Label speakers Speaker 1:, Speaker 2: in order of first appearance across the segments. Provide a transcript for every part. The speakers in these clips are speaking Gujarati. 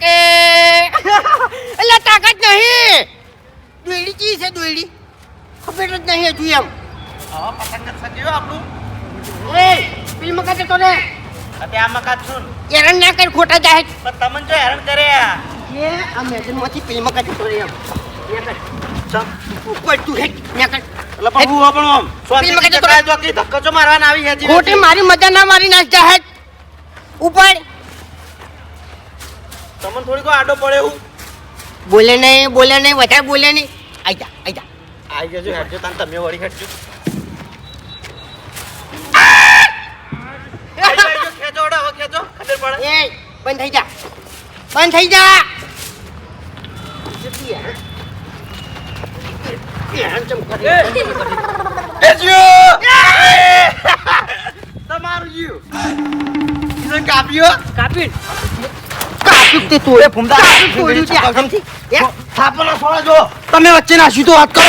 Speaker 1: કે એટલે તાકાત નહીં. દોયડી ચી છે દોયડી? ખબર જ નહીં હજુ એમ.
Speaker 2: હા પતંગ આપણું?
Speaker 1: એ ફિલ્મ કાતે તો ને
Speaker 2: અત્યારે આમાં કાચ છું.
Speaker 1: હેરાન ના કર ખોટા જાહે
Speaker 2: પણ તમને તો હેરાન કરે.
Speaker 1: એ આ મેદાનમાંથી ફિલ્મ કાતે તો રે એમ. ન્યા કર. તું હેટ ન્યા કર.
Speaker 2: એટલે પણ હું પણ આમ
Speaker 1: પેલી વખતે તો-
Speaker 2: ધક્કો મારવાના આવી
Speaker 1: ખોટી મારી મજા ના મારી નાખ જા હેટ ઉપર.
Speaker 2: તમને થોડીક આડો પડે એવું
Speaker 1: બોલે નહીં બોલે નહીં વધારે બોલે નહીં. આઈ જા આઈ જા.
Speaker 2: આઈ જજો હેડજો તાન તમે વળી હેડજો.
Speaker 1: બંધ થઈ જા. બંધ થઈ જા. ચમ કરે. તે. તોડે
Speaker 2: ફૂમતા.
Speaker 1: તોડ્યું તે
Speaker 2: થાપલો છોડો જો. તમે વચ્ચે ના સીધો વાત કરો.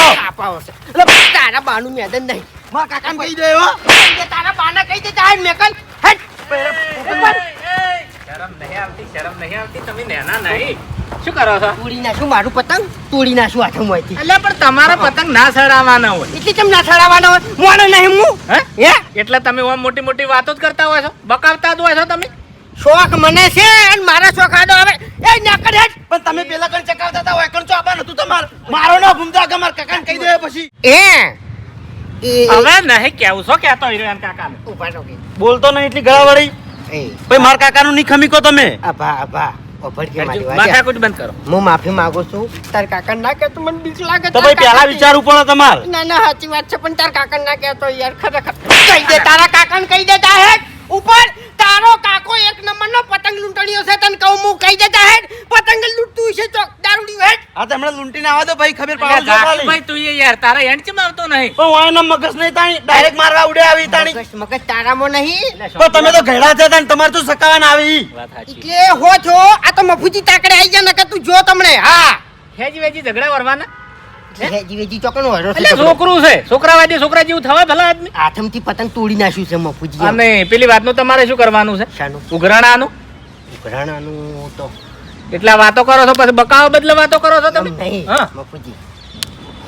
Speaker 1: છે. એટલે તારા બાનું મેદન નહીં.
Speaker 2: મારા કાકાને કહી દે હો.
Speaker 1: તારા બાના કહી દે તાર મેકલ હેટ
Speaker 3: શરમ નહીં આવતી શરમ નહીં આવતી. તમે નેના નહીં. શું કરો છો?
Speaker 1: તોડી નાખું મારું પતંગ? તોડી નાખું હાથમાંથી
Speaker 3: એટલે પણ તમારા પતંગ ના સડાવવાના હોય.
Speaker 1: એટલે કેમ ના છડાવવાનો હોય? મોણો નહીં હું
Speaker 3: હે?
Speaker 1: હે?
Speaker 3: એટલે તમે ઓમ મોટી મોટી વાતો જ કરતા હોય છો? બકાવતા જ હોય છો તમે?
Speaker 1: શોખ મને છે અને મારા શોખ આડો આવે એ નાકડ હેટ
Speaker 2: પણ તમે પેલા કણ ચકાવતા હતા હોય કણ ચોબા નતું તમાર? મારો ના ભૂમતા કે મારા કાકાને કહી દે પછી.
Speaker 1: એ.
Speaker 3: હવે નહીં કેવું છો કેતો હિરવાન કાકા
Speaker 1: ને ઊભા કે.
Speaker 2: બોલતો નહીં એટલી ગળા વળી
Speaker 1: એ.
Speaker 2: ભાઈ મારા કાકાનું નહીં ખમીકો તમે?
Speaker 1: આભા આભા. ઓભળ મારી વાત.
Speaker 3: માથાકૂટ બંધ કરો.
Speaker 1: હું માફી માંગુ છું. તાર કાકા ના કેતો મને બીક લાગે
Speaker 2: તો ભાઈ પેલા. વિચારવું પડે તમારે.
Speaker 1: ના ના સાચી વાત છે પણ તાર કાકા ના કહેતો યાર ખરેખર. કહી દે તારા કાકાને કહી દે હેડ ઉપર તારો કાકો એક નંબરનો પતંગ લૂંટણીઓ છે તને કહું હું કહી દેતા હેડ પતંગ લૂંટતું છે ચોક દારૂડી હેડ.
Speaker 2: હા તમને લૂંટીને આવા દો ભાઈ ખબર પાડો
Speaker 3: ભાઈ તું યાર તારા એન્ડ કેમ આવતો નહીં?
Speaker 2: ઓ વાયનો મગજ નહીં તાણી ડાયરેક્ટ મારવા ઉડે આવી તાણી.
Speaker 1: મગજ મગજ તારામાં નહીં.
Speaker 2: તો તમે તો ઘેડા છે તાણી તમારે તો સકાવાના આવી.
Speaker 3: વાત
Speaker 1: એટલે હો છો આ તો મફુજી તાકડે આવી ગયા નકર તું જો તમને હા.
Speaker 3: હેજી વેજી ઝઘડા વરવાના છોકરું છે. છોકરાવાદી છોકરા જેવું થવાય ભલા આદમી?
Speaker 1: પતંગ તોડી નાખ્યું છે મફુજી.
Speaker 3: અને પેલી વાતનું તમારે શું કરવાનું છે?
Speaker 1: શાનું?
Speaker 3: ઉઘરાણાનું?
Speaker 1: ઉઘરાણાનું તો
Speaker 3: એટલા વાતો કરો છો પછી બકાવા બદલે વાતો કરો છો તમે?
Speaker 1: નહીં મફુજી.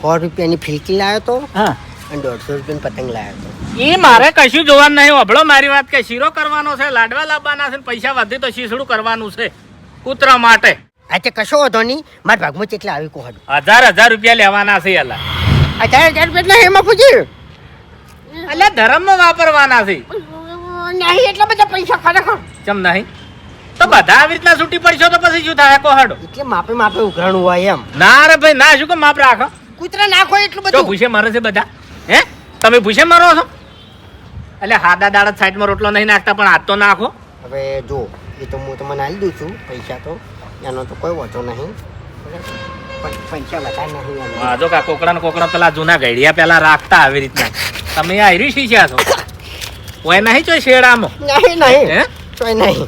Speaker 1: સો રૂપિયાની ફિલકી લાવ્યો તો
Speaker 3: હા.
Speaker 1: અને દોઢસો રૂપિયાની પતંગ લાવ્યો તો.
Speaker 3: એ મારે કશું જોવાનું નહીં હોભળો મારી વાત કે શીરો કરવાનો છે લાડવા લાવવાના છે ને પૈસા વધે તો શીસડું કરવાનું છે કૂતરા માટે.
Speaker 1: આજે કશો વાંધો નહીં. મારા ભાગમાં કેટલા આવી કોહડ
Speaker 3: હજાર હજાર રૂપિયા લેવાના છે એલા
Speaker 1: હજાર હજાર રૂપિયા એટલે એમાં પૂછી.
Speaker 3: એટલે ધર્મમાં વાપરવાના છે.
Speaker 1: નહીં એટલા બધા પૈસા ખરેખર
Speaker 3: ચમ નહીં? તો બધા આવી રીતના છૂટી પડશો તો પછી શું થાય? કોહાડો
Speaker 1: એટલે માપે માપે ઉઘરાણું હોય એમ.
Speaker 3: ના રે ભાઈ ના શું કે માપ રાખો?
Speaker 1: કૂતરા નાખો એટલું
Speaker 3: તો
Speaker 1: બધું.
Speaker 3: ભૂસે મારે છે બધા. હે? તમે ભૂસે મારો છો? એટલે હાદા દાડા સાઈડમાં રોટલો નહીં નાખતા પણ હાથ તો નાખો.
Speaker 1: હવે જો એ તો હું તમને આપી દઉં છું પૈસા તો. એનો તો કોઈ વાંધો નહીં બરાબર? પણ પૈસા વધારે નહીં એમ.
Speaker 3: હા જો કા કોકડા ને કોકડા પેલા જૂના ગઈડિયા પેલા રાખતા આવી રીતના તમે આ શીખ્યા છો ઓય નહીં ચોય શેડામાં
Speaker 1: નહીં નહીં
Speaker 3: હે
Speaker 1: નહીં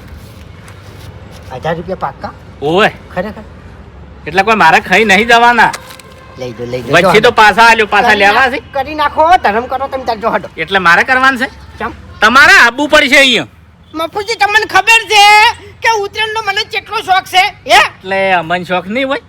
Speaker 1: હજાર રૂપિયા પાક્કા
Speaker 3: ઓય
Speaker 1: ખરેખર
Speaker 3: એટલે કોઈ મારે ખાઈ નહીં જવાના
Speaker 1: લઈ
Speaker 3: વચ્ચે તો પાછા આલ્યો પાછા લેવા છે
Speaker 1: કરી નાખો ધર્મ કરો તમે તાર જો હટો
Speaker 3: એટલે મારે કરવાનું છે તમારે આબુ પડશે અહીંયા
Speaker 1: મફુજી તમને ખબર છે કે ઉત્તરાયણનો મને કેટલો શોખ છે? હે?
Speaker 3: એટલે અમન શોખ નહીં હોય?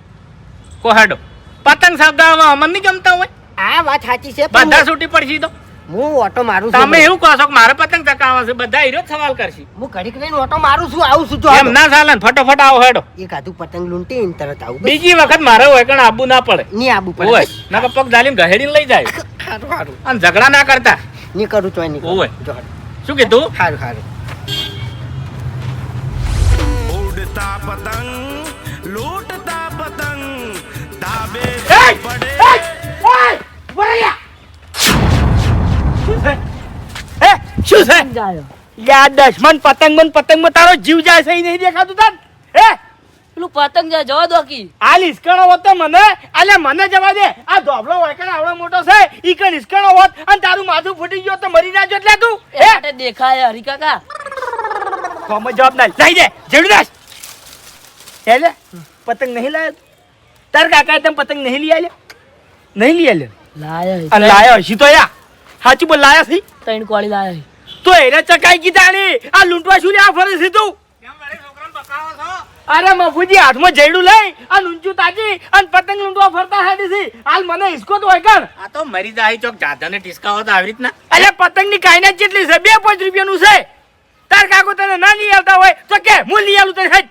Speaker 3: કોહાડો. પતંગ સાબદામાં અમન નહીં ગમતા હોય?
Speaker 1: આ વાત સાચી છે
Speaker 3: બધા છૂટી પડશી તો?
Speaker 1: હું ઓટો મારું છું
Speaker 3: તમે એવું કહો છો કે મારે પતંગ ચકાવવા છે? બધા હીરો સવાલ કરશે.
Speaker 1: હું ઘડીક લઈને ઓટો મારું છું આવું છું
Speaker 3: એમ ના ચાલે ફટોફટ આવો હેડો.
Speaker 1: એક આધું પતંગ લૂંટી ને તરત આવું.
Speaker 3: બીજી વખત મારે હોય કણ આબુ ના પડે.
Speaker 1: ની આબુ
Speaker 3: હોય.
Speaker 1: પડે
Speaker 3: ના પગ ઝાલીને ગહેડીને લઈ જાય.
Speaker 1: સારું સારું
Speaker 3: અને ઝઘડા ના કરતા.
Speaker 1: ની કરું
Speaker 3: તો
Speaker 1: એની હોય.
Speaker 3: શું કીધું?
Speaker 1: સારું સારું
Speaker 3: પતંગ લૂટતા પતંગ તાબે દશમન પતંગ મન પતંગમાં તારો જીવ જાય છે નહીં દેખાતું તાન? હે
Speaker 4: પેલું પતંગ જાય જવા દો કી
Speaker 3: આ લીસકણો હોત તો મને આલે મને જવા દે. આ ધોબળો વળકણ આવડો મોટો છે ઈ કણ લીસકણો હોત અને તારું માથું ફૂટી ગયો તો મરી ના એટલે તું. હે
Speaker 4: દેખાય હરી કાકા.
Speaker 3: કોમ જવાબ ના લઈ દે જેડું દાસ હે પતંગ નહીં લાયો? તાર કાકા તમે પતંગ નહીં લઈ આલ્યો? નહીં લઈ આલ્યો?
Speaker 4: લાયા
Speaker 3: અને લાયો હશી તો યા. સાચું બોલ લાયા છે
Speaker 4: ત્રણ કોળી લાયા
Speaker 3: તો એને ચકાઈ કીધાણી આ લૂંટવા શું આ ફરે છે તું?
Speaker 5: અરે મફુજી હાથમાં જયડું લઈ અને ઊંચું તાજી અને પતંગ લૂંટવા ફરતા હાડી છે. હાલ મને હિસકો તો હોય કર.
Speaker 3: આ તો મરી જાય ચોક જાધાને ટીસકાવો તો આવી રીતના.
Speaker 5: અરે પતંગની કાયના જેટલી છે બે પાંચ રૂપિયાનું છે. તાર કાકો તને ના લઈ આવતા હોય તો કે હું લઈ આવું તને હેડ.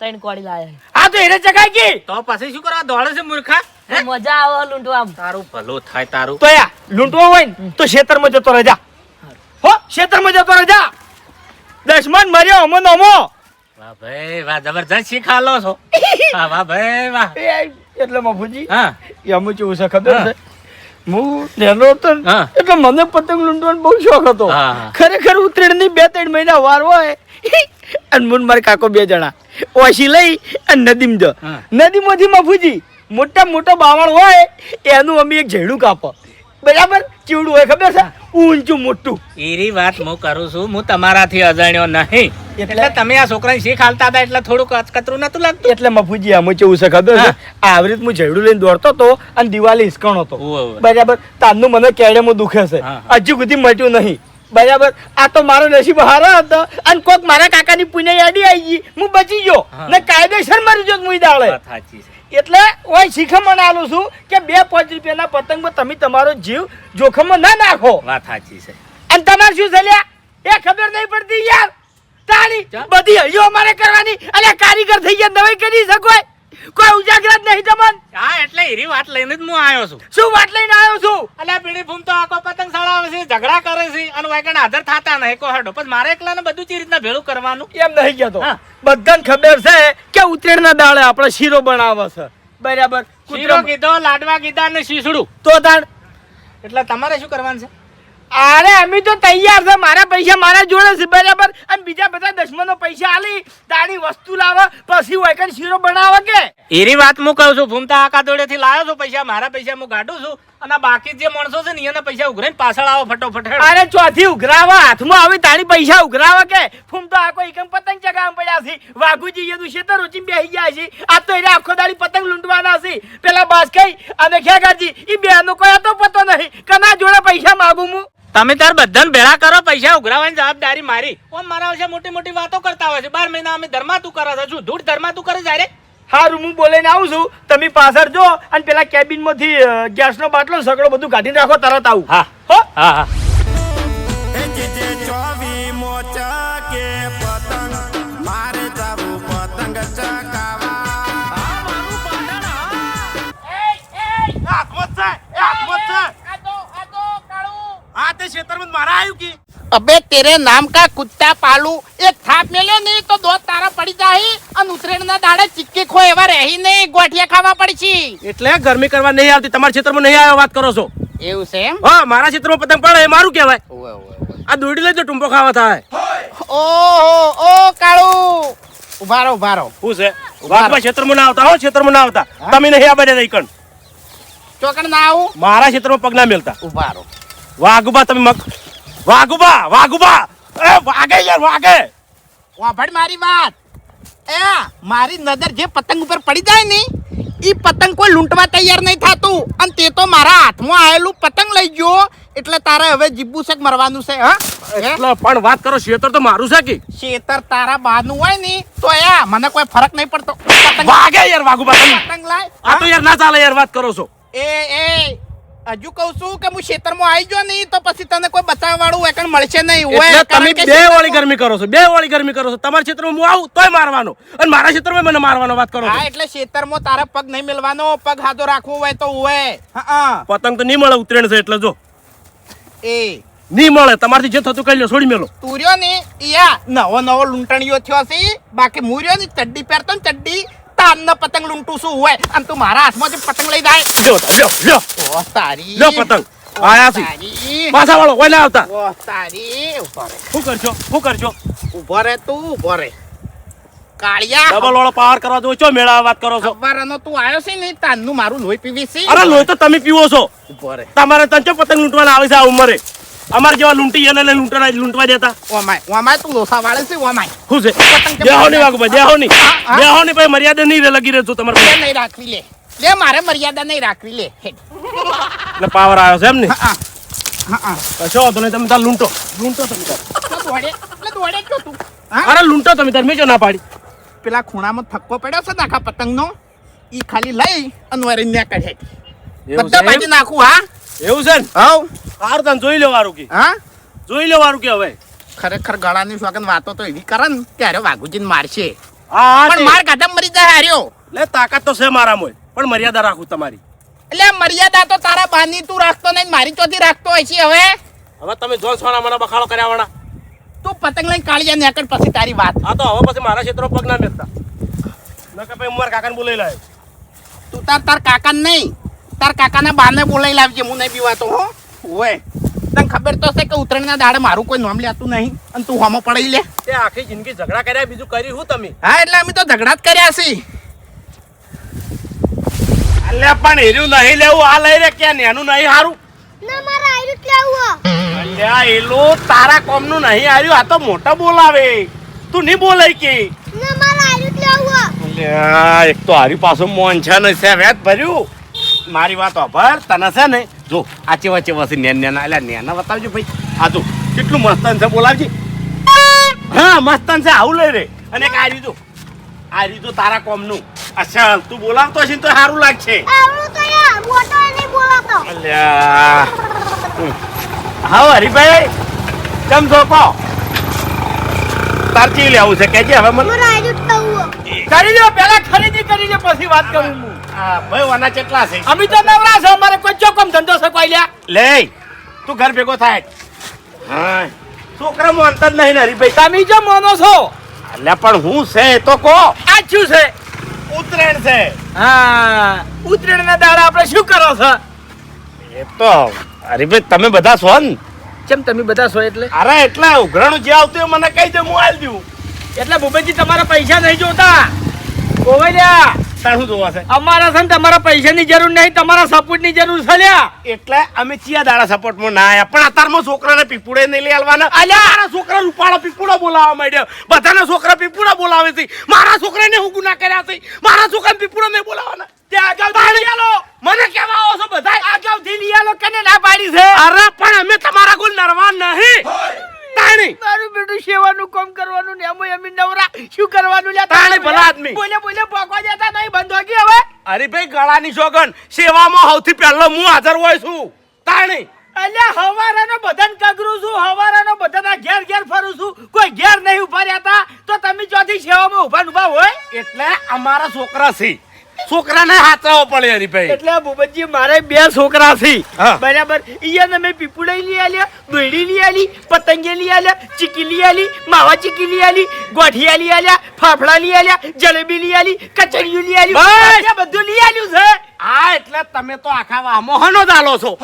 Speaker 4: ત્રણ કોડી લાયા
Speaker 5: આ તો એને ચગાઈ ગઈ.
Speaker 3: તો પછી શું કરવા? દોડે છે મૂર્ખા?
Speaker 4: મજા આવે લૂંટવામાં
Speaker 3: તારું ભલો થાય તારું.
Speaker 5: તો યા લૂંટવો હોય ને તો ખેતરમાં જતો રહેજા. હો ખેતરમાં જતો રહેજા. દશમન મર્યો અમો નમો
Speaker 3: વાહ ભાઈ વાહ જબરજસ્ત શીખાલો છો. વાહ વાહ ભાઈ વાહ.
Speaker 5: એ એટલે મફુજી
Speaker 3: હા.
Speaker 5: એમ કેવું છે ખબર છે? હું નાનો હતો એટલે મને પતંગ લૂંટવાનો બહુ શોખ હતો.
Speaker 3: હા, હા.
Speaker 5: ખરેખર ઉત્તરાયણની બે ત્રણ મહિના વાર હોય અને મુન મારા કાકો બે જણા. ઓછી લઈ અને નદીમ જ. નદીમાંથી મફુજી. મોટા મોટો બાવળ હોય એનું અમે એક ઝેડું કાપો. બરાબર? ચીવડું હોય ખબર છે? ઊંચું મોટું.
Speaker 3: એરી વાત હું કરું છું હું તમારાથી અજાણ્યો નહીં.
Speaker 5: એટલે?
Speaker 3: તમે આ છોકરાને શીખ હાલતા હતા? એટલે થોડુંક અચકતરું નતું લાગતું?
Speaker 5: એટલે મફુજી આમ કેવું છે ખબર છે. આવી રીત હું ઝેડું લઈને દોડતો હતો અને દિવાળી હિસકાણો હતો. બરાબર? તારનું મને કેડે દુખે છે. હજુ સુધી મટ્યું નહીં. બરાબર. આ તો મારો નસીબ હારો હતો. અને કોક મારા કાકાની પુણ્ય યાદી આવી ગઈ. હું બચી ગયો. ને કાયદેસર મરી ગયો મુઈ દાળે એટલે ઓય શીખમણ આલું છું કે બે પાંચ રૂપિયાના પતંગમાં તમે તમારો જીવ જોખમમાં ના નાખો.
Speaker 3: વાત સાચી છે.
Speaker 5: અને તમારે શું છે એ ખબર નહીં પડતી યાર. તાળી બધી હૈયો અમારે કરવાની. અને કારીગર થઈ ગયા નવાઈ કરી શકો કોઈ ઉજાગરત નહીં તમન
Speaker 3: હા એટલે એરી વાત લઈને જ હું આવ્યો છું.
Speaker 5: શું વાત લઈને આવ્યો છું?
Speaker 3: અલ્યા પીડી ફૂમ તો આખો પતંગ સળાવે છે ઝઘડા કરે છે અને વાયકણ હાજર થતા નહીં કો હડો. પણ મારે એકલાને બધું ચી રીતના ભેળું કરવાનું?
Speaker 5: એમ નહીં કહેતો.
Speaker 3: હા.
Speaker 5: બધાને ખબર છે કે ઉત્તરાયણના દાડે આપણે શીરો બનાવે છે. બરાબર?
Speaker 3: શીરો
Speaker 5: કૂતરો-
Speaker 3: કીધો લાડવા કીધા ને શીસડું.
Speaker 5: તો તાણ
Speaker 3: એટલે તમારે શું કરવાનું છે?
Speaker 5: અરે અમે તો તૈયાર છે. મારા પૈસા મારા જોડે છે બરાબર? અને બીજા બધા દશમનો પૈસા આલી તારી વસ્તુ લાવે પછી વૈકણ શીરો બનાવે કે?
Speaker 3: એરી વાત હું કહું છું ભૂમતા આકા દોડેથી લાવ્યો છું પૈસા મારા પૈસા હું કાઢું છું અને બાકી જે માણસો છે ને એના પૈસા ઉઘરાઈને પાછળ આવો ફટોફટ.
Speaker 5: અરે ચોથી ઉઘરાવા હાથમાં આવી તારી પૈસા ઉઘરાવા કે? ફૂમ તો આખો એકમ પતંગ ચગાવવા પડ્યા છે. વાઘુજી એ તો શેતર રોચી બેહી ગયા છે. આ તો એને આખો દાડી પતંગ લૂંટવાના છે. પેલા બાસ કઈ અને ખેગાજી એ બેનો કોઈ હતો પતો નહીં. કના જોડે પૈસા માગું હું?
Speaker 3: તમે તાર બધાને ભેળા કરો પૈસા ઉઘરાવાની જવાબદારી મારી. ઓમ મારા વિશે મોટી મોટી વાતો કરતા હોય છે. બાર મહિના અમે ધર્માતું કરે છે. શું ધૂળ ધર્માતું કરે છે
Speaker 5: હારું? હું બોલીને આવું છું. તમે પાછળ જો અને પેલા કેબિનમાંથી ગેસનો બાટલો સગડો બધું કાઢીને રાખો તરત આવું.
Speaker 3: હા.
Speaker 5: હો?
Speaker 3: હા હા.
Speaker 6: આ क्षेत्र में मारा आयु की
Speaker 7: अबे तेरे નામ કા कुत्ता પાલુ? एक થાપ મેલ્યો નહીં તો દો તારા પડી જાય. અને ઉતરેણ ના દાડે ચીક્કી ખો એવા રહી નહીં. ગોઠિયા ખાવા પડશે.
Speaker 6: એટલે ગરમી કરવા નહીં આવતી. તમારા ક્ષેત્રમાં નહીં આવ્યો વાત કરો છો?
Speaker 7: એવું છે એમ?
Speaker 6: હા મારા ક્ષેત્રમાં પતંગ પડે એ મારું કહેવાય. આ દોડી લેજો ટુંપો ખાવા થાય.
Speaker 7: ઓહો ઓ કાળુ. ઉભારો ઉભારો
Speaker 6: શું છે? વાઘમાં ક્ષેત્રમાં ના આવતા હો ક્ષેત્રમાં ના આવતા. તમે નહીં આ બધે
Speaker 7: ચોકડ ના આવું?
Speaker 6: મારા ક્ષેત્રમાં પગ ના મેલતા.
Speaker 7: ઊભા રહો.
Speaker 6: વાઘુબા તમે મક વાઘુબા વાઘુબા! એ વાગે યાર વાગે!
Speaker 7: વાભડ મારી વાત. એ મારી નજર જે પતંગ ઉપર પડી જાય ને એ પતંગ કોઈ લૂંટવા તૈયાર નહીં થતું. અને તે તો મારા હાથમાં આવેલું પતંગ લઈ ગયો. એટલે તારે હવે જીબુ છે કે મરવાનું છે હા?
Speaker 6: એટલે પણ વાત કરો શેતર તો મારું છે કે?
Speaker 7: શેતર તારા બાનું હોય ને તો એ મને કોઈ ફરક નહીં પડતો.
Speaker 6: વાગે યાર વાઘુબા
Speaker 7: પતંગ લાય.
Speaker 6: આ તો યાર ના ચાલે યાર વાત કરો છો.
Speaker 7: એ એ હજુ કહું છું કે હું ખેતરમાં આવી નહીં તો પછી તને કોઈ બતાવવાળું વાળું એકણ મળશે નહીં. હોય
Speaker 6: એટલે તમે બે વાળી ગરમી કરો છો બે વાળી ગરમી કરો છો. તમારા ક્ષેત્રમાં હું આવું તોય મારવાનો. અને મારા ક્ષેત્રમાં મને મારવાનો વાત કરો
Speaker 7: હા એટલે ખેતરમાં તારા પગ નહીં મિલવાનો પગ હાથો રાખવો હોય તો હોય હા
Speaker 6: પતંગ તો નહીં મળે ઉતરેણ છે એટલે જો.
Speaker 7: એ.
Speaker 6: નહીં મળે તમારથી જે થતું કરી લો છોડી મેલો.
Speaker 7: તુર્યો ને યા નવો નવો લૂંટણીયો થયો છે. બાકી મૂર્યો નહીં ને ચડ્ડી પહેરતો ને ચડ્ડી. તાનનો પતંગ લૂંટું શું હોય. અને તું મારા હાથમાં પતંગ લઈ જાય.
Speaker 6: લ્યો લ્યો લ્યો.
Speaker 7: ઓ તારી.
Speaker 6: લ્યો પતંગ. આયા છે. પાછા વાળો કોઈ ના આવતા.
Speaker 7: ઓ તારી.
Speaker 6: શું કરશો? શું કરશો?
Speaker 7: ઊભો રે તું ઊભો રે. કાળિયા.
Speaker 6: ડબલ વાળો પાવર કરવા દો છો મેળા વાત કરો છો?
Speaker 7: તું આવ્યો છે ને તાનનું મારું લોહી પીવી છે?
Speaker 6: અરે લોહી તો તમે પીવો છો.
Speaker 7: ઊભો રે.
Speaker 6: તમારે તંચો પતંગ લૂંટવાના આવે છે આ ઉંમરે? અમારે જેવા લૂંટી એને લૂંટવા લૂંટવા દેતા.
Speaker 7: ઓમાય ઓમાય તું લોસા વાળે છે ઓમાય.
Speaker 6: શું છે? દેહો ની વાગુ ભાઈ દેહો ની. દેહો ની ભાઈ મર્યાદા નહીં રે લગી રહેજો તમારે
Speaker 7: નહીં રાખવી લે. લે મારે મર્યાદા નહીં રાખવી લે.
Speaker 6: એટલે પાવર આવ્યો છે એમ ને?
Speaker 7: હા હા. હા
Speaker 6: કશો વાંધો નહીં તમે તાર લૂંટો. લૂંટો તમે તાર.
Speaker 7: દોડે એટલે દોડે છો તું.
Speaker 6: અરે લૂંટો તમે તાર મેં જો ના પાડી.
Speaker 7: પેલા ખૂણામાં થક્કો પડ્યો છે નાખા આખા પતંગનો ઈ ખાલી લઈ અને વરી ન્યા કાઢે. બધા
Speaker 6: પાડી
Speaker 7: નાખું હા?
Speaker 6: એવું છે ને?
Speaker 7: હવ
Speaker 6: સારું તને જોઈ લેવાનું કે.
Speaker 7: હા?
Speaker 6: જોઈ લેવાનું કે હવે.
Speaker 7: ખરેખર ગળાની શોખન વાતો તો એવી કરે ને ત્યારે વાઘુજીને મારશે.
Speaker 6: હા
Speaker 7: પણ માર કાઢા મરી જાય હાર્યો.
Speaker 6: લે તાકાત તો છે મોય પણ મર્યાદા રાખું તમારી.
Speaker 7: એટલે મર્યાદા તો તારા બાની તું રાખતો નહીં મારી ચોથી રાખતો હોય છે હવે.
Speaker 6: હવે તમે જો સોના મને બખાડો કર્યા વાળા.
Speaker 7: તું પતંગ લઈને કાળિયા નેકળ પછી તારી વાત.
Speaker 6: હા તો હવે પછી મારા ક્ષેત્રો પગ ના મેકતા નકર પછી હું મારા કાકાને બોલાવી લાવે
Speaker 7: તું તાર તાર કાકાને નહીં. તાર કાકાના બાને બોલાવી લાવજે હું નહીં પીવાતો હો. ઓય તને ખબર તો છે કે ઉત્તરાયણના દાડે મારું કોઈ નામ લેતું નહીં. અને તું હોમો પડી લે.
Speaker 6: તે આખી જિંદગી ઝઘડા કર્યા બીજું કરી હું તમે?
Speaker 7: હા એટલે અમે તો ઝઘડા જ કર્યા છે
Speaker 6: અલ્યા પણ એર્યું નહીં લેવું આ લઈ રે ક્યાં? નેનું નહીં હારું.
Speaker 8: ના મારા આયુ લેવું
Speaker 6: અલ્યા એલો તારા કોમનું નહીં આવ્યું આ તો મોટા બોલાવે. તું નહીં બોલાય કે.
Speaker 8: ના મારા આયુ લેવું
Speaker 6: અલ્યા એક તો હારી પાછું મોન છે ને છે વેત ભર્યું. મારી વાત અભર તને છે ને જો આ ચેવા ચેવા છે નેન નેના અલ્યા નેના બતાવજો ભાઈ. આ જો કેટલું મસ્તન છે બોલાવજી. હા મસ્તન છે આવું લઈ રે. અને એક આ રીતું આ રીતું તારા કોમનું. અચ્છા તું બોલાવતો છે તો સારું લાગશે. હા હરીભાઈ કેમ છો કહો? તાર ચી લેવું છે? કેજે હવે મને.
Speaker 5: કરી લ્યો પેલા ખરીદી કરી લ્યો પછી વાત કરું હું.
Speaker 6: ભાઈ વાના કેટલા છે?
Speaker 5: અમે તો નવરા છે અમારે કોઈ ચોકમ ધંધો છે કોઈ લ્યા?
Speaker 6: લે તું ઘર ભેગો થાય. હા. છોકરા જ નહીં ને હરીભાઈ.
Speaker 5: તમે જો મોનો છો.
Speaker 6: એટલે પણ હું છે એ તો કહો
Speaker 5: આ શું છે?
Speaker 6: ઉત્તરાયણ છે.
Speaker 5: હા ઉત્તરાયણ ના દાડા આપણે શું કરો છો?
Speaker 6: એ તો હરીભાઈ તમે બધા છો ને?
Speaker 5: કેમ તમે બધા છો એટલે?
Speaker 6: અરે એટલે ઉઘરાણું જે આવતું મને કહી દે હું આલ દઉં.
Speaker 5: એટલે ભૂપેજી તમારા પૈસા નહીં જોતા. લ્યા.
Speaker 6: તાર જોવા છે?
Speaker 5: અમારા છે ને તમારા પૈસાની જરૂર નહીં તમારા સપોર્ટની જરૂર છે લ્યા.
Speaker 6: એટલે અમે ચિયા દાડા સપોર્ટમાં ના આયા. પણ અત્યારમાં છોકરાને પીપુડે નહીં લઈ આવવાના. અલ્યા! મારા છોકરા રૂપાળો પીપુડો બોલાવવા માંડ્યો. બધાના છોકરા પીપુડા બોલાવે છે. મારા છોકરાને હું ગુના કર્યા છે. મારા છોકરાને પીપુડો નહીં બોલાવવાના.
Speaker 5: ત્યાં આગળ આલો.
Speaker 6: મને કેવા આવો છો બધા
Speaker 5: અગાઉથી લઈ આલો કને ના પાડી છે?
Speaker 6: અરે પણ અમે તમારા કોઈ નરવા નહીં. તાણી
Speaker 5: મારું બેટું સેવાનું કામ કરવાનું ને એમાં એમ નવરા. શું કરવાનું લે
Speaker 6: તાણે ભલા આદમી.
Speaker 5: બોલે બોલે પોકવા જતા નહીં બંધ વાગી હવે.
Speaker 6: અરે ભાઈ ગળાની સોગન સેવામાં સૌથી પહેલો હું હાજર હોય છું. તાણે.
Speaker 5: અલ્યા હવારાનો બધાને કગરું છું હવારાનો બધાના ઘેર ઘેર ફરું છું. કોઈ ઘેર નહીં ઊભા રહેતા તો તમે ચોથી સેવામાં ઊભા ઊભા હોય?
Speaker 6: એટલે અમારા છોકરા છે. છોકરાને હાચવો પડે હરીભાઈ
Speaker 5: એટલે ભૂપતજી મારે બે છોકરા છે. બરાબર. ઈયાને મેં પીપુડાઈ લઈ આલ્યા દોયડી લઈ આલી પતંગે લઈ આલ્યા ચીકી લઈ આલી માવા ચીકી લઈ આલી ગોઠિયા લઈ આલ્યા ફાફડા લઈ આલ્યા જલેબી લઈ આલી કચરિયું લઈ આલી
Speaker 6: બસ!
Speaker 5: બધું લઈ આલ્યું છે.
Speaker 6: આ એટલે તમે તો આખા વામોહનો દાલો છો.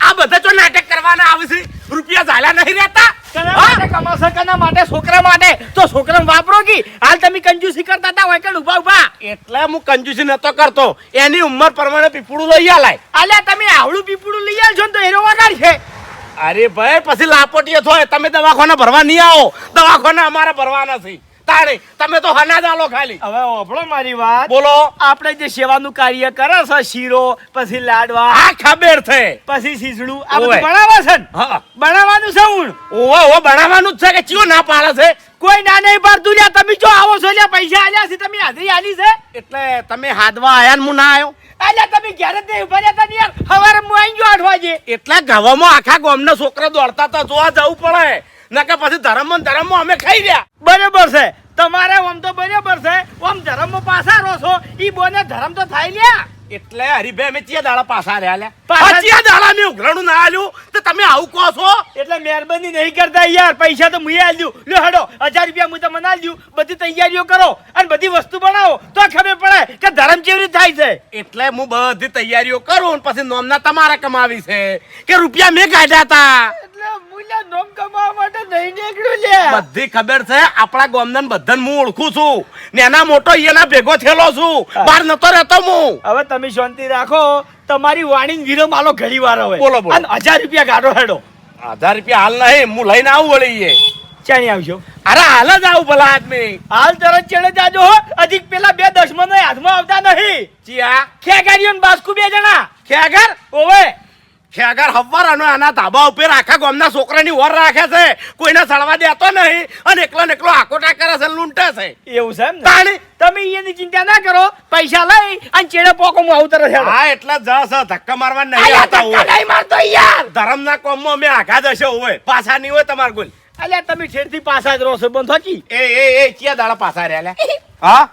Speaker 6: આ બધા જો નાટક કરવાના આવે છે રૂપિયા ઝાલા નહીં રહેતા.
Speaker 5: કના માટે છોકરા માટે. તો છોકરા વાપરો કી. હાલ તમે કંજુસી કરતા હતા હોય કે ઊભા ઊભા
Speaker 6: એટલે હું કંજૂસી નતો કરતો. એની ઉંમર પ્રમાણે પીપળું લઈ આલાય.
Speaker 5: અલ્યા તમે આવડું પીપળું લઈ આવજો ને તો એનો વગાડ છે.
Speaker 6: અરે ભાઈ પછી લાપોટીઓ થોય. તમે દવાખાના ભરવા નહીં આવો. દવાખાના અમારે ભરવાના છે. તાણે તમે તો હના દાલો ખાલી.
Speaker 5: હવે ઓભળો મારી વાત.
Speaker 6: બોલો.
Speaker 5: આપણે જે સેવાનું કાર્ય કરે છે શીરો પછી લાડવા
Speaker 6: આ ખબર છે.
Speaker 5: પછી શીસડું આ બધું બનાવે છે
Speaker 6: હા.
Speaker 5: બનાવવાનું છે હું
Speaker 6: ઓવા ઓવા બનાવવાનું જ છે કે ચિયો ના પાડે છે?
Speaker 5: કોઈ ના નહીં પાડતું લ્યા તમે જો આવો છો લ્યા પૈસા આલ્યા છે તમે હાજરી આલી છે?
Speaker 6: એટલે તમે હાથવા આયા ને હું ના આવ્યો
Speaker 5: અલ્યા તમે ઘેર જ ઊભા રહેતા ને યાર સવારે હું આવી ગયો આઠ વાગે.
Speaker 6: એટલે ગવામાં આખા ગામના છોકરા દોડતા હતા જોવા જવું પડે. નકર પછી ધર્મ ધરમ અમે ખાઈ રહ્યા.
Speaker 5: બરોબર છે. તમારે આમ તો બરાબર છે. આમ ધર્મ પાછા રહો છો. ઈ બોને ધર્મ તો થાય લ્યા.
Speaker 6: એટલે હરીભાઈ અમે ચિયા દાડા પાછા રહ્યા લે
Speaker 5: પાછા-
Speaker 6: દાડા મેં ઉઘરાણું ના આલ્યું. તો તમે આવું કહો છો?
Speaker 5: એટલે મહેરબાની નહીં કરતા યાર. પૈસા તો મુએ આલ્યું. લ્યો હડો હજાર રૂપિયા હું તમને આલ્યું. બધી તૈયારીઓ કરો અને બધી વસ્તુ બનાવો. તો ખબર પડે કે ધર્મ કેવી રીતે થાય છે.
Speaker 6: એટલે હું બધી તૈયારીઓ કરું પછી નોમના તમારા કમાવી છે. કે રૂપિયા મેં કાઢ્યા હતા
Speaker 5: એટલે મુલ્યા નોમ કમાવા માટે નહીં નીકળ્યું લ્યા
Speaker 6: બધી ખબર છે. આપણા ગામના બધાને હું ઓળખું છું. ને એના મોટો એના ભેગો થયેલો છું. બહાર નતો રહેતો હું.
Speaker 5: હવે તમે શાંતિ રાખો. તમારી વાણી વિરમ આલો ઘડી વાર હવે.
Speaker 6: બોલો, બોલો.
Speaker 5: અને હજાર રૂપિયા કાઢો હેડો.
Speaker 6: હજાર રૂપિયા હાલ નહીં. હું લઈને આવું વળી એ.
Speaker 5: ચાણી આવજો?
Speaker 6: અરે હાલ જ આવું ભલા આદમી.
Speaker 5: હાલ તરત ચડે જાજો હો. હજી પેલા બે દશમનો હાથમાં આવતા નહીં.
Speaker 6: ચિયા.
Speaker 5: ખેગારીઓ બાસ્કુ બે જણા.
Speaker 6: ખેગર?
Speaker 5: ઓવે.
Speaker 6: ખેગર હવારાનો આના ધાબા ઉપર આખા ગામના છોકરાની ઓર રાખે છે. કોઈને સળવા દેતો નહીં અને એકલો ને એકલો આકોટા કરે છે લૂંટે છે.
Speaker 5: એવું છે એમ
Speaker 6: તાણી
Speaker 5: તમે એની ચિંતા ના કરો પૈસા લઈ અને ચેડે પોકો હું આવું તરત
Speaker 6: હા એટલે જસ ધક્કા મારવા નહીં આવતા હોય.
Speaker 5: નહીં મારતો યાર.
Speaker 6: ધરમના કોમમાં અમે આઘા જશે હોય પાછા નહીં હોય તમારે કોઈ
Speaker 5: અલ્યા તમે છેડથી પાછા જ રહો છો બંધ થાકી
Speaker 6: એ એ એ ચિયા દાડા પાછા રહ્યા હા?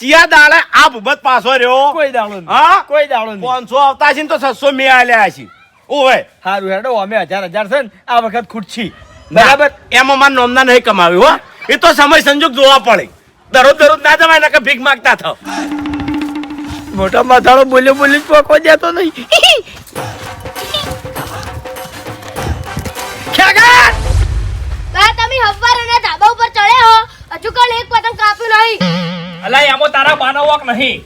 Speaker 6: ચિયા દાડા આ ભૂબત પાછો રહ્યો.
Speaker 5: કોઈ દાડો
Speaker 6: હા?
Speaker 5: કોઈ દાડો નહીં.
Speaker 6: પાંચસો આવતા છે ને તો છસો મે આલ્યા છે ઓવે
Speaker 5: સારું હેડો અમે હજાર હજાર છે ને આ વખત ખૂટછી
Speaker 6: બરાબર
Speaker 5: બરાબર?
Speaker 6: એમાં મારા નોમના નહીં કમાવ્યું હો. એ તો સમય સંજોગ જોવા પડે. દરરોજ દરરોજ ના જવાય ને કે ભીખ માંગતા થાવ.
Speaker 5: મોટા માથાળો બોલ્યો બોલી પોકો દેતો નહીં.
Speaker 8: તમે હવાર અને ધાબા ઉપર ચડ્યા હો. હજુ કાલ એક પતંગ કાપ્યું નહીં.
Speaker 9: અલા એમાં તારા બાનો વોક નહીં.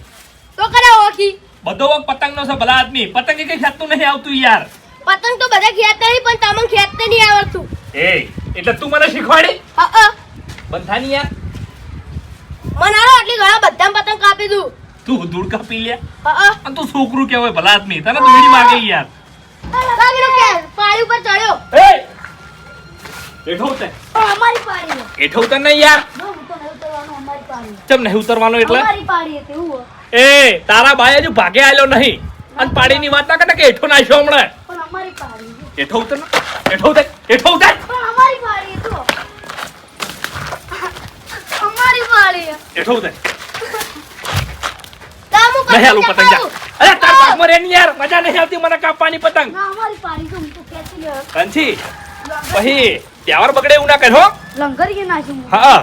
Speaker 8: તો કરે ઓળખી
Speaker 9: બધો વખત પતંગ નો છે ભલા આદમી. પતંગ કઈ ખેંચતું નહીં આવતું યાર.
Speaker 8: પતંગ તો બધા ખેંચતા નહીં પણ તમને ખેતતે નહીં આવડતું.
Speaker 9: એ એટલે તું મને શીખવાડી?
Speaker 8: હા
Speaker 9: બંધાની યાર.
Speaker 8: મનારો આટલી ઘણા બધા પતંગ કાપી દઉં.
Speaker 9: તું દૂર કાપી લે.
Speaker 8: હા
Speaker 9: અને તું છોકરું કેવાય ભલા આદમી. તને દોડી માગે યાર.
Speaker 8: કાકીનો કે પાળી ઉપર ચડ્યો.
Speaker 9: એ! એઠો ઉતર.
Speaker 8: અમારી પાળી
Speaker 9: એઠો ઉતર નહીં યાર. ચમ નહીં ઉતરવાનો એટલે?
Speaker 8: અમારી પાળી હતી હું.
Speaker 9: એ તારા બાય હજુ ભાગે આલ્યો નહીં. અને પાડીની વાત ના કરે કે એઠો નાખ્યો હમણાં.
Speaker 8: પણ અમારી પાળી
Speaker 9: એઠો ઉતર એઠો ઉતર એઠો ઉતર.
Speaker 8: પણ અમારી અમારી
Speaker 9: એઠો ઉતર. હાલું પતંગ જા અરે તાર પાકમાં રે ને યાર. મજા નહીં આવતી મને કાપવાની પતંગ.
Speaker 8: ના અમારી તો હું તો.
Speaker 9: કંછી તહેવાર બગડે એવું ના કરશો
Speaker 8: લંગર કે નાખી હા.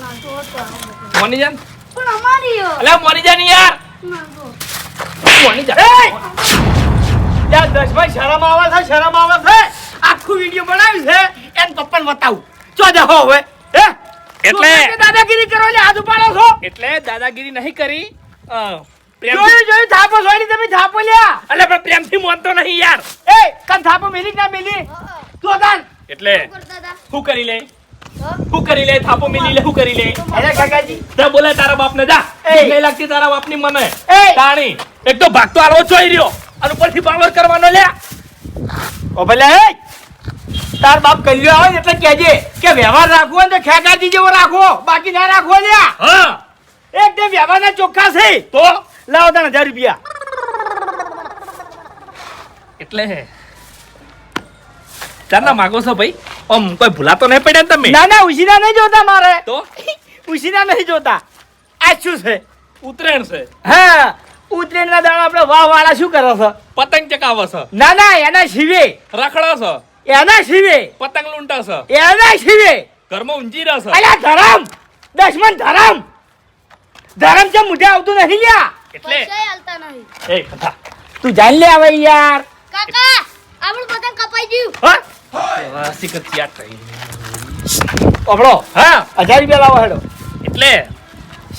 Speaker 8: ના તો હતો આ
Speaker 9: જાન
Speaker 8: પણ અમારી હો.
Speaker 9: અલ્યા મોની જાન યાર. મોની જાન
Speaker 5: યાર દસમાં શરમ આવે છે શરમ આવે છે. આખું વીડિયો બનાવ્યું છે. એમ પપ્પાને બતાવું. ચો જાઓ હવે. હે?
Speaker 9: એટલે-
Speaker 5: શું છે કે દાદાગીરી કરો એટલે હાથ ઉપાડો છો.
Speaker 9: એટલે દાદાગીરી નહીં કરી.
Speaker 5: જોયું જોયું થાપો છોડી તમે થાપો લ્યા.
Speaker 9: અલ્યા પણ પ્રેમથી મોનતો નહીં યાર.
Speaker 5: એ કન થાપો મિલી કે ના મિલી? તું દાન
Speaker 9: એટલે
Speaker 8: શું
Speaker 9: કરી લે?
Speaker 8: હા?
Speaker 9: કરી લે થાપો મિલી લે હું કરી લે.
Speaker 5: અરે કાકાજી.
Speaker 9: તે બોલે તારા બાપ ને જા. નહીં લાગતી તારા બાપની મને તાણી એક તો ભાગતો આલો જોઈ રહ્યો. અને ઉપરથી પાવર કરવાનો લે
Speaker 5: ઓ ભલે એ. તાર બાપ કલ્યો આવે એટલે કહેજે કે વ્યવહાર રાખવો ને તો ખેગાજી જેવો રાખવો. બાકી ના રાખવો લે
Speaker 9: હા.
Speaker 5: એકદમ વ્યવહારના ચોખ્ખા છે.
Speaker 9: તો?
Speaker 5: લાવો તને હજાર રૂપિયા.
Speaker 9: એટલે ચારના માગો છો ભાઈ? ઓમ કોઈ ભૂલાતો નહીં પડ્યા ને તમે?
Speaker 5: ના ના ઉશીના નહીં જોતા મારે.
Speaker 9: તો?
Speaker 5: ઉશીના નહીં જોતા. આ શું છે?
Speaker 9: ઉત્તરાયણ છે.
Speaker 5: હા ઉત્તરાયણના દાડા આપણે વાહ વાળા શું કરે છે?
Speaker 9: પતંગ ચકાવે છે.
Speaker 5: ના ના એના શિવે
Speaker 9: રખડો છે.
Speaker 5: એના શિવે
Speaker 9: પતંગ લૂંટા છે.
Speaker 5: એના શિવે
Speaker 9: ઘરમાં ઊંઘી રહે છે.
Speaker 5: અલ્યા ધરમ. દશમન ધરમ. ધરમ છે મુઢે આવતું નહીં લ્યા.
Speaker 9: એટલે
Speaker 8: પૈસાય હાલતા નહીં.
Speaker 9: એ કથા
Speaker 5: તું જાણ લે આવે યાર.
Speaker 8: કાકા! આપણું પતંગ કપાઈ ગયું.
Speaker 5: હા?
Speaker 9: સિકત યાદ થઈ
Speaker 5: ઓબળો
Speaker 9: હા?
Speaker 5: હજાર રૂપિયા લાવો હેડો.
Speaker 9: એટલે?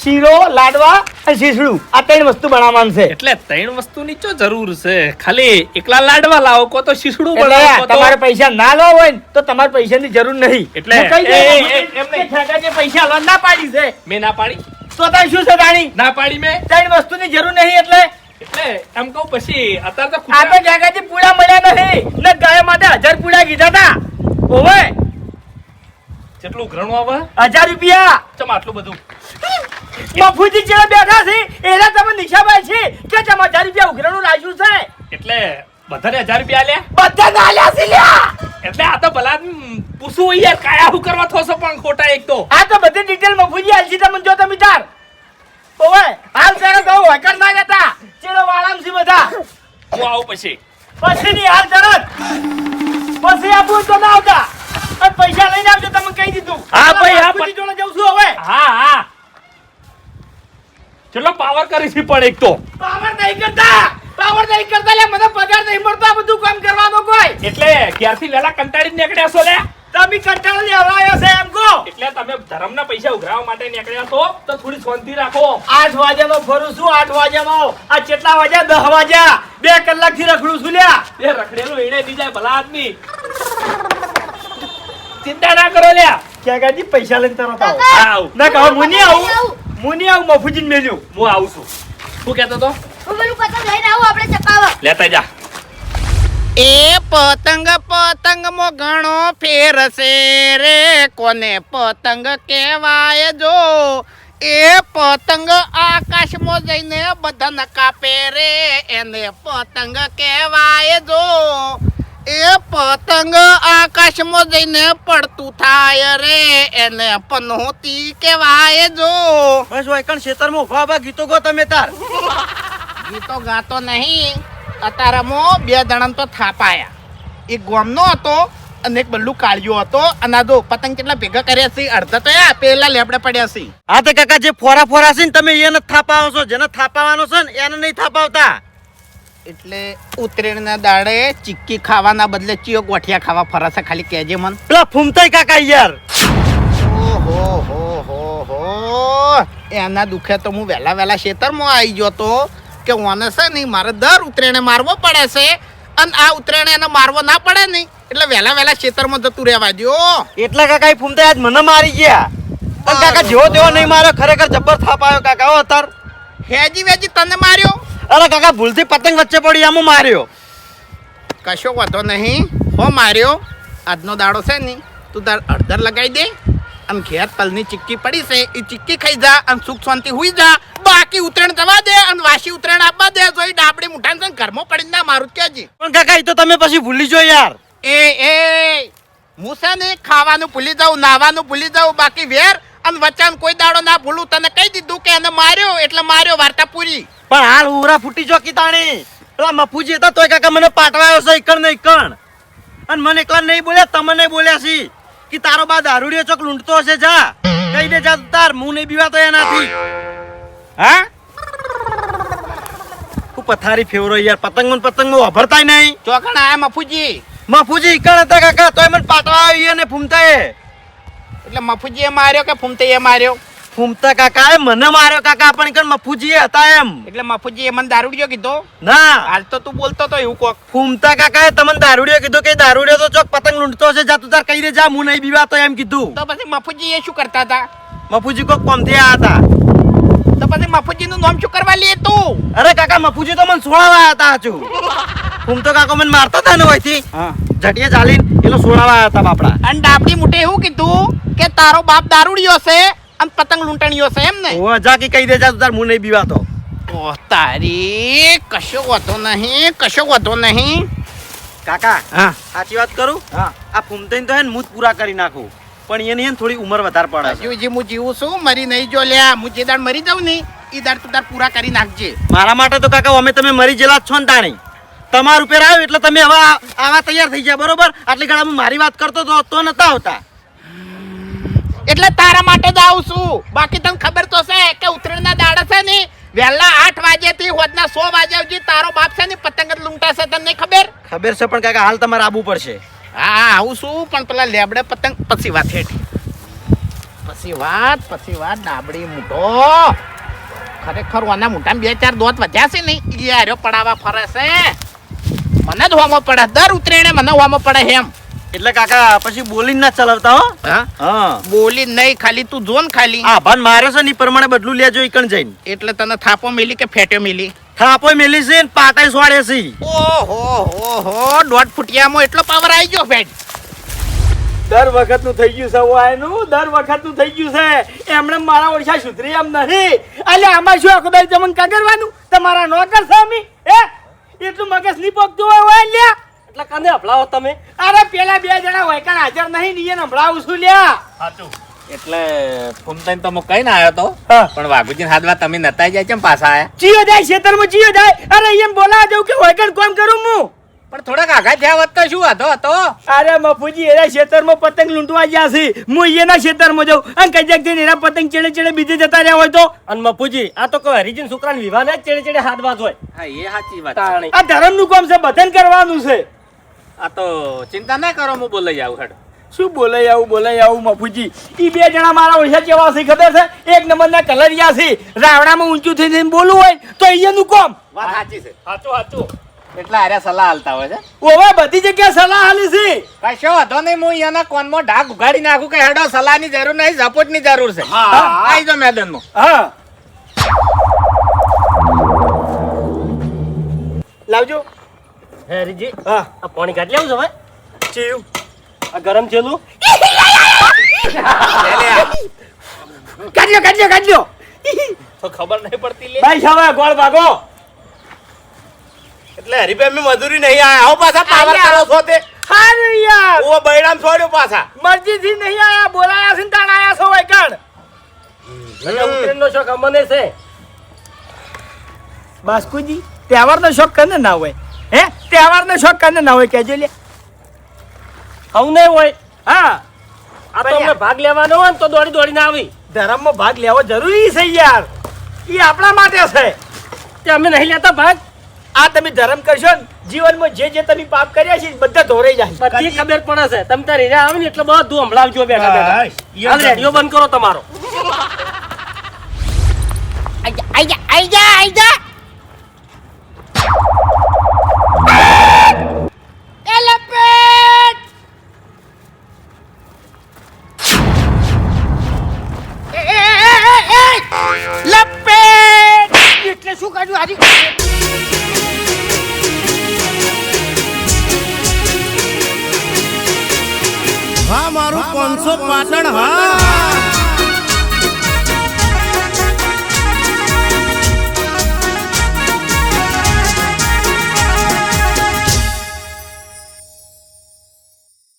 Speaker 5: શીરો લાડવા અને શીશડું. આ ત્રણ વસ્તુ બનાવવાનું છે.
Speaker 9: એટલે ત્રણ વસ્તુની ચો જરૂર છે? ખાલી એકલા લાડવા લાવો કો તો
Speaker 5: શીશડું
Speaker 9: બનાવો કો તો.
Speaker 5: તમારે પૈસા ના લો હોય ને તો તમારે પૈસાની જરૂર નહીં.
Speaker 9: એટલે
Speaker 5: હું કહી દઉં
Speaker 9: એ, એ,
Speaker 5: કે
Speaker 9: એ, એમ નહીં.
Speaker 5: ઠેકાને પૈસા લો ના પાડી છે.
Speaker 9: મેં ના પાડી?
Speaker 5: તો તારે શું છે તાણી
Speaker 9: ના પાડી મેં?
Speaker 5: ત્રણ વસ્તુની જરૂર નહીં એટલે
Speaker 9: એટલે એમ કહું પછી અત્યારે તો
Speaker 5: આ તો
Speaker 9: ખુચરા-
Speaker 5: પૂડા મળ્યા નહીં ને ગાય માટે હજાર પૂડા કીધા હતા. ઓવે
Speaker 9: જેટલું ઘરણું આવે?
Speaker 5: હજાર રૂપિયા.
Speaker 9: ચમ આટલું બધું?
Speaker 5: મફુજી જેવા બેઠા છે એના તમે નિશાભાઈ છે કે તમે હજાર રૂપિયા ઉઘરાણું રાખ્યું છે?
Speaker 9: એટલે બધાને હજાર રૂપિયા આલ્યા?
Speaker 5: બધા નાલ્યા છે લ્યા.
Speaker 9: એટલે આ તો ભલા પૂછવું યાર કાયા હું કરવા થોસો પણ ખોટા એક તો?
Speaker 5: આ તો બધી ડિટેલ મફુજી આલસી તમને જો તમે તાર. ઓવે હાલ તારે તો વકર ના જતા. ચેડો વાળામ છે બધા.
Speaker 9: હું આવું પછી.
Speaker 5: પછી ની હાલ તરત પછી આપું તો ના આવતા. અને પૈસા લઈને આવજો તમે કહી દીધું.
Speaker 9: હા ભાઈ, હા,
Speaker 5: બાપુજી જોડે જઉં છું હવે.
Speaker 9: હા હા. ચલો પાવર કરીશ પણ એક તો.
Speaker 5: પાવર નહીં કરતા. પાવર નહીં કરતા લે મને પગાર નહીં મળતો આ બધું કામ કરવાનો કોઈ.
Speaker 9: એટલે ક્યારથી વેલા કંટાળી નીકળ્યા છો લે?
Speaker 5: તમે કંટાળો લેવા આવ્યો છે એમ કહો.
Speaker 9: એટલે તમે ધર્મના પૈસા ઉઘરાવવા માટે નીકળ્યા છો? તો થોડી શાંતિ રાખો.
Speaker 5: આઠ વાગ્યાનો ફરું છું આઠ વાગ્યામાં આ કેટલા વાગ્યા? દસ વાગ્યા. બે કલાકથી રખડું છું લ્યા.
Speaker 9: એ રખડેલું એણે ની જાય ભલા આદમી. ચિંતા ના કરો લ્યા.
Speaker 5: ક્યાં ગાજી? પૈસા લઈને તરત આવો.
Speaker 9: આવ.
Speaker 5: ના કહો મુની આવું.
Speaker 8: આવું.
Speaker 5: મુની આવું મફુજીને મેલ્યું.
Speaker 9: હું આવું છું. શું કહેતો તો
Speaker 8: હું પેલું પતંગ લઈને આવું આપણે ચપાવા.
Speaker 9: લેતા જા.
Speaker 7: એ પતંગ પતંગમાં ઘણો ફેર છે રે. કોને પતંગ કહેવાય જો? એ પતંગ આકાશમાં જઈને બધાને કાપે રે. એને પતંગ કહેવાય જો? એ પતંગ આકાશમાં જઈને પડતું થાય રે. એને પનોતી કહેવાય જો?
Speaker 2: બસ વૈકણ ખેતરમાં ઊભા ઊભા ગીતો ગો તમે તાર.
Speaker 7: ગીતો ગાતો નહીં. અત્યારેમાં બે જણા તો થાપાયા. એક ગોમનો હતો અને એક બલ્લુ કાળિયો હતો. અને આ જો પતંગ કેટલા ભેગા કર્યા છે અડધા તો આ પેલા લેબડે પડ્યા છે.
Speaker 2: હા તે કાકા જે ફોરા ફોરા છે ને તમે એને થાપાવો છો. જેને થાપાવાનો છે ને એને નહીં થાપાવતા.
Speaker 7: એટલે ઉત્તરેણના દાડે ચીક્કી ખાવાના બદલે ચિયો ગોઠિયા ખાવા ફરાશે ખાલી કહેજે મન.
Speaker 2: પેલા ફૂમતાય કાકા યાર.
Speaker 7: ઓહો હો હો હો. એના દુખે તો હું વહેલા વહેલા ખેતરમાં આવી ગયો તો. કે ઓને છે નહીં મારે દર ઉત્તરાયણે મારવો પડે છે અને આ ઉત્તરાયણે એને મારવો ના પડે નહીં. એટલે વહેલા વહેલા ખેતરમાં જતું રહેવા દો
Speaker 2: એટલા કાકા એ ફૂમતા આજ મને મારી ગયા. પણ કાકા જેવો તેવો નહીં માર્યો ખરેખર જબ્બર થાપાયો કાકા હો તાર
Speaker 7: હેજી વેજી તને માર્યો?
Speaker 2: અરે કાકા ભૂલથી પતંગ વચ્ચે પડી આમ માર્યો.
Speaker 7: કશો વાંધો નહીં. હો માર્યો. આજનો દાડો છે નહીં. તું તાર અડધર લગાવી દે. અને ઘેર તલની ચીક્કી પડી છે એ ચીક્કી ખાઈ જા અને સુખ શાંતિ હુઈ જા. બાકી ઉત્તરાયણ જવા દે અને વાસી ઉત્તરાયણ આપવા દે. જોઈ ડાબડી મુઠાન છે ઘરમાં પડી ના મારું જ
Speaker 2: પણ કાકા એ તો તમે પછી ભૂલી જો યાર.
Speaker 7: એ એ છે ને ખાવાનું ભૂલી જાઉં નાવાનું ભૂલી જાઉં બાકી વેર અને વચન કોઈ દાડો ના ભૂલું તને કહી દીધું કે એને માર્યો એટલે માર્યો વાર્તા પૂરી.
Speaker 2: પણ હાલ ઉરા ફૂટી જો તાણી પેલા મફુજી હતા તોય કાકા મને પાટવાયો છે ઈકણ ને ઈકણ. અને મને એકલા નહીં બોલ્યા તમને બોલ્યા છે. કે તારો બા દારૂડિયો ચોક લૂંટતો હશે જા. કહી દે જા તાર હું નહીં બીવાતો એનાથી. હા? હું પથારી ફેવરો યાર પતંગ ને પતંગમાં વાભરતાય નહીં.
Speaker 7: ચોકણ આયા મફુજી.
Speaker 2: મફુજી કણ હતા કાકા તોય મને પાટવા આવી અને ફૂમતા એ
Speaker 7: એટલે મફુજીએ માર્યો કે ફૂમતીએ માર્યો?
Speaker 2: ફૂમતા કાકા એ મને માર્યો કાકા પણ ઈકણ મફુજી હતા એમ.
Speaker 7: એટલે મફુજીએ મને દારૂડિયો કીધો?
Speaker 2: ના.
Speaker 7: હાલ તો તું બોલતો તો એવું કોક.
Speaker 2: ફૂમતા કાકાએ તમને દારૂડિયો કીધો કે દારૂડિયો તો ચોક પતંગ લૂંટતો છે જા તું તાર કઈ રે જા હું નહીં બીવાતો એમ કીધું.
Speaker 7: તો પછી મફુજી એ શું કરતા હતા?
Speaker 2: મફુજી કોક કોમથી આયા હતા.
Speaker 7: તો પછી મફુજી નું નામ શું કરવા લે તું?
Speaker 2: અરે કાકા મફુજી તો મને સોળાવા હતા હજુ. ફૂમતો કાકો મને મારતો હતા ને હોયથી જટિયા ચાલીને એલો સોળાવા હતા બાપડા.
Speaker 7: અને ડાબડી મુઠે એવું કીધું? કે તારો બાપ દારૂડિયો છે. અને પતંગ લૂંટણીઓ છે એમ ને?
Speaker 2: ઓ જાકી કે કહી દે જા તાર હું નહીં બીવાતો.
Speaker 7: ઓ તારી કશો વાંધો નહીં કશો વાતો નહીં.
Speaker 2: કાકા
Speaker 7: હા.
Speaker 2: સાચી વાત કરું? હા. આ ફૂમતાઈને તો હે ને હું જ પૂરા કરી નાખું. પણ એની હે થોડી ઉંમર વધારે પડે છે.
Speaker 7: હજુ જે હું જીવું છું મરી નહીં જો લ્યા. હું જે દાડ મરી જાઉં ને એ દાડ તું તાર પૂરા કરી નાખજે.
Speaker 2: મારા માટે તો કાકા અમે તમે મરી જેલા છો ને તાણી. તમારું પેર આવ્યું એટલે તમે હવે આવા તૈયાર થઈ ગયા બરોબર? આટલી ઘણા હું મારી વાત કરતો તો તો નતા આવતા.
Speaker 7: એટલે તારા માટે જ આવું છું. બાકી તને ખબર તો છે કે ઉત્તરાયણના દાડા છે ને વહેલા આઠ વાગ્યાથી હોદના સો વાગ્યા સુધી તારો બાપ છે ને પતંગ જ લૂંટાશે તને નહીં ખબર?
Speaker 2: ખબર છે પણ કાકા હાલ તમારે આવવું પડશે
Speaker 7: હા આવું છું પણ પેલા લેબડે પતંગ પછી વાત હેઠી. પછી વાત પછી વાત ડાબડી મૂટો ખરેખર ઓના મોઢામાં બે ચાર દોત વધ્યા છે ને એ હાર્યો પડાવા ફરે છે. મને જ હોમો પડે દર ઉતરેણે મને હોમો પડે એમ.
Speaker 2: એટલે કાકા પછી બોલી ના ચલાવતા હો.
Speaker 7: બોલી નહીં ખાલી તું જોન ખાલી.
Speaker 2: આ ભાન માર્યો છે ને ઈ પ્રમાણે બદલું લેજો ઈકણ જઈને.
Speaker 7: એટલે તને થાપો મિલી કે ફેટ્યો મિલી?
Speaker 2: થાપો મેલી છે ને પાટાય સોડે છે.
Speaker 7: ઓહો હો હો દોઢ ફૂટિયામાં એટલો પાવર આવી ગયો ફેટ
Speaker 2: દર વખતનું થઈ ગયું છે વાયનું દર વખતનું થઈ ગયું છે. એમણે મારા ઓળખા સુધરી એમ નથી એટલે આમાં શું આખો દાડી જમન કાગરવાનું તમારા નોકર છે અમે હે? એટલું મગજ નહીં પોગતું હોય હોય લ્યા એટલે કને હભળાવો તમે? અરે પેલા બે જણા હોય કાન હાજર નહીં ની એને હભળાવું છું લ્યા.
Speaker 3: એટલે ફૂમતાઈને તો હું કહીને આવ્યો તો. પણ વાઘુજી હાથમાં તમે નતા જાય કેમ પાછા આયા?
Speaker 2: ચિયો જાય ખેતરમાં ચિયો જાય. અરે એમ બોલાવા જવું કે હોય કાન કોમ કરું હું
Speaker 3: પણ થોડાક આઘા થયા વત્તા શું હતો હતો?
Speaker 2: અરે મફુજી એના ખેતરમાં પતંગ લૂંટવા ગયા છે. હું એના ખેતરમાં જાઉં. અને કજાક થઈને એના પતંગ ચેડે ચેડે બીજે જતા રહ્યા હોય તો? અને મફુજી આ તો કોઈ હરિજન છોકરાને વિવાહ ના ચેડે ચેડે હાથ વાત હોય.
Speaker 3: હા એ સાચી વાત
Speaker 2: આ ધર્મનું કામ છે બધન કરવાનું છે.
Speaker 3: આ તો ચિંતા ના કરો હું બોલાઈ આવું હેડ.
Speaker 2: શું બોલાઈ આવું બોલાઈ આવું મફુજી? ઈ બે જણા મારા ઓછા કેવા છે ખબર છે? એક નંબરના કલરિયા છે. રાવણામાં ઊંચું થઈને બોલવું હોય તો અહીંયાનું કોમ?
Speaker 3: વાત સાચી છે. સાચું સાચું એટલા આરે સલાહ હાલતા હોય છે.
Speaker 2: ઓવા બધી જગ્યાએ સલાહ હાલી છે.
Speaker 3: કશો વાંધો નહીં હું અહીંયાના કોનમાં ઢાક ઉગાડી નાખું કે હેડો સલાહની જરૂર નહીં સપોર્ટની જરૂર છે. આવી જાઓ મેદાનમાં.
Speaker 2: હા. લાવજો.
Speaker 5: હે આ પાણી કાઢી લેવું છે
Speaker 10: ચીયું
Speaker 5: આ ગરમ ચેલું
Speaker 1: કાઢ્યો કાઢ્યો કાઢ્યો.
Speaker 9: તો ખબર નહીં પડતી લે.
Speaker 5: ભાઈ હવે ગોળ ભાગો.
Speaker 6: એટલે હરીભાઈ મેં મજૂરી નહીં આયા. આવો પાછા પાવર કરો છો તે
Speaker 5: હારું યાર.
Speaker 6: ઓ બૈરામ છોડ્યો પાછા.
Speaker 5: મરજીથી નહીં આયા બોલાયા છે ને તાણ આયા છો વૈકણ ઉતરેનનો શોખ અમને છે. બાસ્કુજી તહેવારનો શોખ કને ના હોય? હે? તહેવારનો શોખ કને ના હોય કેજો લે હું નહીં હોય. હા. આ તો અમને ભાગ લેવાનો હોય ને તો દોડી દોડીને આવી. ધર્મમાં ભાગ લેવો જરૂરી છે યાર. એ આપણા માટે છે. તે અમે નહીં લેતા ભાગ. આ તમે ધર્મ કરશો ને જીવનમાં જે જે તમે પાપ કર્યા છે બધા ધોરાઈ જાય. બધી ખબર પડે છે. તમે તાર હીરા આવે ને એટલે બધું હંભળાવજો બેઠા બેઠા. હાલ રેડિયો બંધ કરો તમારો.
Speaker 1: આઈ જા આઈ જા આઈ જા.
Speaker 11: પાંચસો પાટણ હા.